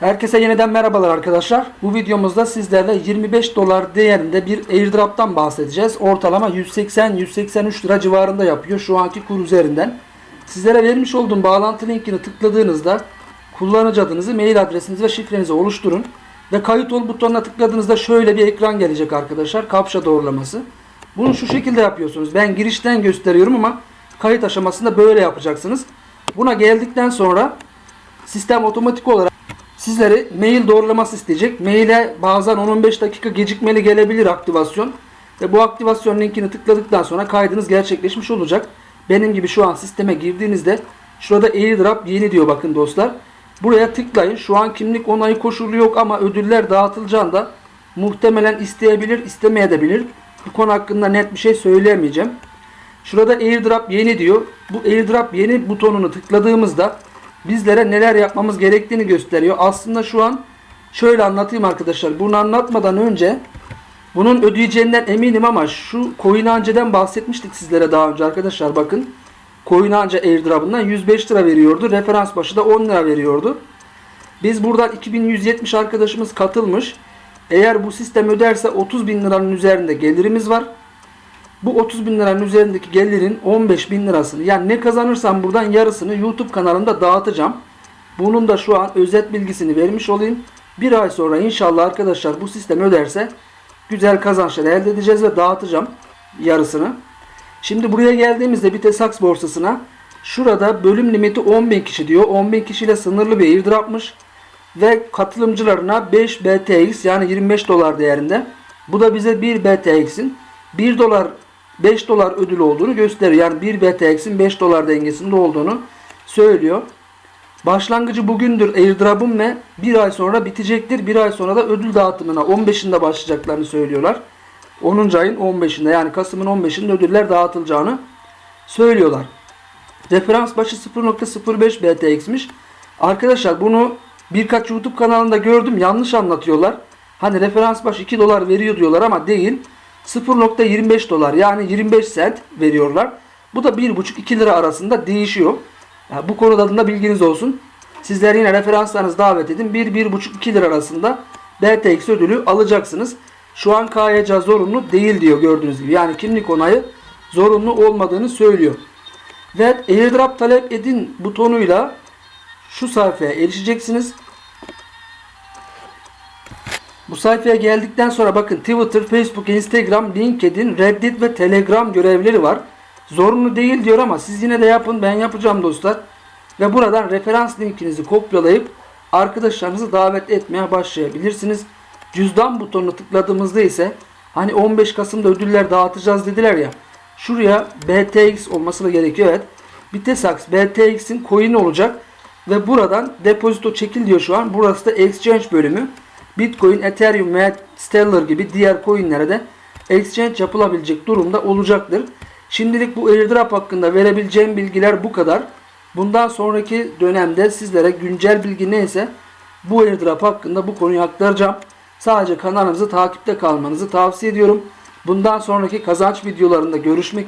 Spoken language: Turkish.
Herkese yeniden merhabalar arkadaşlar. Bu videomuzda sizlerle 25 dolar değerinde bir airdrop'tan bahsedeceğiz. Ortalama 180-183 lira civarında yapıyor şu anki kur üzerinden. Sizlere vermiş olduğum bağlantı linkini tıkladığınızda kullanıcı adınızı, mail adresinizi ve şifrenizi oluşturun. Ve kayıt ol butonuna tıkladığınızda şöyle bir ekran gelecek arkadaşlar. Kapşa doğrulaması. Bunu şu şekilde yapıyorsunuz. Ben girişten gösteriyorum ama kayıt aşamasında böyle yapacaksınız. Buna geldikten sonra sistem otomatik olarak sizleri mail doğrulaması isteyecek. Maile bazen 10-15 dakika gecikmeli gelebilir aktivasyon. Ve bu aktivasyon linkini tıkladıktan sonra kaydınız gerçekleşmiş olacak. Benim gibi şu an sisteme girdiğinizde şurada airdrop yeni diyor bakın dostlar. Buraya tıklayın. Şu an kimlik onayı koşulu yok ama ödüller dağıtılacağında muhtemelen isteyebilir, istemeyebilir. Bu konu hakkında net bir şey söyleyemeyeceğim. Şurada airdrop yeni diyor. Bu airdrop yeni butonunu tıkladığımızda bizlere neler yapmamız gerektiğini gösteriyor. Aslında şu an şöyle anlatayım arkadaşlar. Bunu anlatmadan önce bunun ödeyeceğinden eminim ama şu Coinance'den bahsetmiştik sizlere daha önce arkadaşlar bakın. Coinance airdrop'ından 105 lira veriyordu. Referans başı da 10 lira veriyordu. Biz buradan 2170 arkadaşımız katılmış. Eğer bu sistem öderse 30 bin liranın üzerinde gelirimiz var. Bu 30 bin liranın üzerindeki gelirin 15 bin lirasını yani ne kazanırsam buradan yarısını YouTube kanalımda dağıtacağım. Bunun da şu an özet bilgisini vermiş olayım. Bir ay sonra inşallah arkadaşlar bu sistem öderse güzel kazançlar elde edeceğiz ve dağıtacağım yarısını. Şimdi buraya geldiğimizde Bitesax borsasına şurada bölüm limiti 10.000 kişi diyor. 10.000 kişiyle sınırlı bir airdropmış. Ve katılımcılarına 5 BTX yani 25 dolar değerinde. Bu da bize 1 BTX'in 1 dolar 5 dolar ödül olduğunu gösteriyor. Yani 1 BTX'in 5 dolar dengesinde olduğunu söylüyor. Başlangıcı bugündür airdrop'um ve bir ay sonra bitecektir. Bir ay sonra da ödül dağıtımına 15'inde başlayacaklarını söylüyorlar. 10. ayın 15'inde yani Kasım'ın 15'inde ödüller dağıtılacağını söylüyorlar. Referans başı 0.05 BTX'miş. Arkadaşlar bunu birkaç YouTube kanalında gördüm. Yanlış anlatıyorlar. Hani referans başı 2 dolar veriyor diyorlar ama değil. 0.25 dolar yani 25 cent veriyorlar. Bu da 1.5-2 lira arasında değişiyor. Yani bu konuda da bilginiz olsun. Sizler yine referanslarınızı davet edin. 1-1.5-2 lira arasında BTX ödülü alacaksınız. Şu an KYC zorunlu değil diyor gördüğünüz gibi. Yani kimlik onayı zorunlu olmadığını söylüyor. Ve airdrop talep edin butonuyla şu sayfaya erişeceksiniz. Bu sayfaya geldikten sonra bakın Twitter, Facebook, Instagram, LinkedIn, Reddit ve Telegram görevleri var. Zorunlu değil diyor ama siz yine de yapın. Ben yapacağım dostlar. Ve buradan referans linkinizi kopyalayıp arkadaşlarınızı davet etmeye başlayabilirsiniz. Cüzdan butonunu tıkladığımızda ise hani 15 Kasım'da ödüller dağıtacağız dediler ya. Şuraya BTX olması da gerekiyor. Evet. Bitesax BTX'in coin olacak. Ve buradan depozito çekil diyor şu an. Burası da exchange bölümü. Bitcoin, Ethereum ve Stellar gibi diğer coinlere de exchange yapılabilecek durumda olacaktır. Şimdilik bu airdrop hakkında verebileceğim bilgiler bu kadar. Bundan sonraki dönemde sizlere güncel bilgi neyse bu airdrop hakkında bu konuyu aktaracağım. Sadece kanalımızı takipte kalmanızı tavsiye ediyorum. Bundan sonraki kazanç videolarında görüşmek